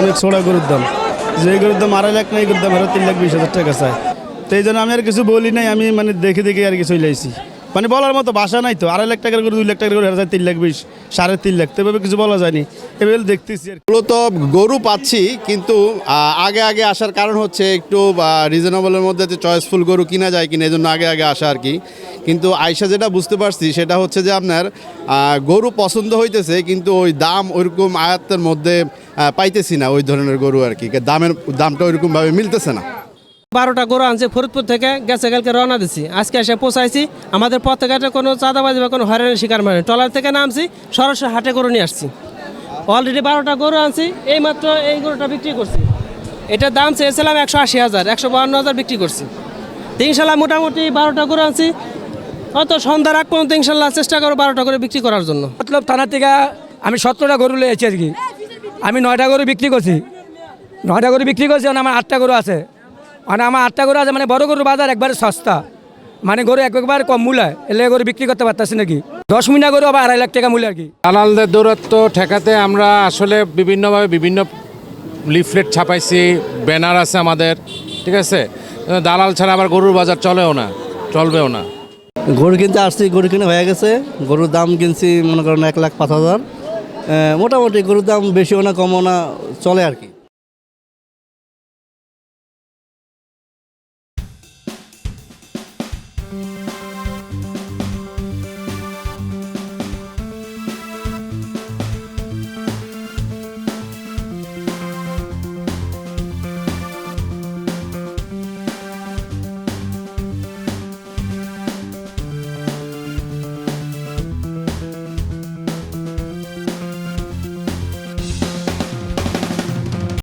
অনেক ছোড়া গরুর দাম। যে গরুর দাম আড়াই লাখ না, এই গরুর দাম আরও তিন লাখ, বিশ হাজার টাকা চায় তো এই জন্য আমি আর কিছু বলি নাই, আমি মানে দেখে দেখে আর কিছু চলে আইছি মানে বলার মতো ভাষা নাই তো, আড়াই লাখ টাকার গরু, দুই লাখ টাকার গরু, হাজার তিন লাখ, বিশ, সাড়ে তিন লাখ, তো এভাবে কিছু বলা যায়নি। এভাবে দেখতেছি আর। মূলত গরু পাচ্ছি, কিন্তু আগে আগে আসার কারণ হচ্ছে একটু রিজনেবলের মধ্যে যে চয়েসফুল গরু কিনা যায় কিনা, এই জন্য আগে আগে আসা আর কি। কিন্তু আয়সা যেটা বুঝতে পারছি, সেটা হচ্ছে যে আপনার গরু পছন্দ হইতেছে, কিন্তু ওই দাম ওইরকম আয়াত্তের মধ্যে পাইতেছি না ওই ধরনের গরু আর কি। দামের দামটা ওইরকমভাবে মিলতেছে না। বারোটা গরু আনছে ফরিদপুর থেকে, গেছে, কালকে রওনা দিছি। আজকে এসে পৌঁছাইছি। আমাদের পথে ঘাটে কোনো চাঁদাবাজি বা কোনো হয়রানির শিকার মানে টলার থেকে নামছি, সরাসরি হাটে গরু নিয়ে আসছি। অলরেডি বারোটা গরু আনছি এই মাত্র এই গরুটা বিক্রি করছি। এটার দাম চেয়েছিলাম একশো আশি হাজার, একশো বাহান্ন হাজার বিক্রি করছি। তো ইনশাল্লাহ মোটামুটি বারোটা গরু আনছি। হয়তো সন্ধ্যার আগ পর্যন্ত ইনশাল্লাহ চেষ্টা করো বারোটা করে বিক্রি করার জন্য। মতলব থানা থেকে আমি সতেরোটা গরু লিয়েছি আর কি। আমি নয়টা গরু বিক্রি করছি। নয়টা গরু বিক্রি করছি মানে আমার আটটা গরু আছে। মানে আমার আটটা গরু আছে মানে বড় গরু বাজার একবারে সস্তা। মানে গরু এক একবার কম মূল্য এলে গরু বিক্রি করতে পারতেছি নাকি? দশ মিনা গরু আবার আড়াই লাখ টাকা মূল্য আর কি। দালালদের দৌরত্ব ঠেকাতে আমরা আসলে বিভিন্নভাবে বিভিন্ন লিফলেট ছাপাইছি ব্যানার আছে আমাদের ঠিক আছে? দালাল ছাড়া আবার গরুর বাজার চলেও না চলবেও না। গরু কিনতে আসছি, গরু কিনে হয়ে গেছে। গরুর দাম কিনছি, মনে করেন এক লাখ পাঁচ হাজার। মোটামুটি গরুর দাম বেশিও না কমও না, চলে আর কি।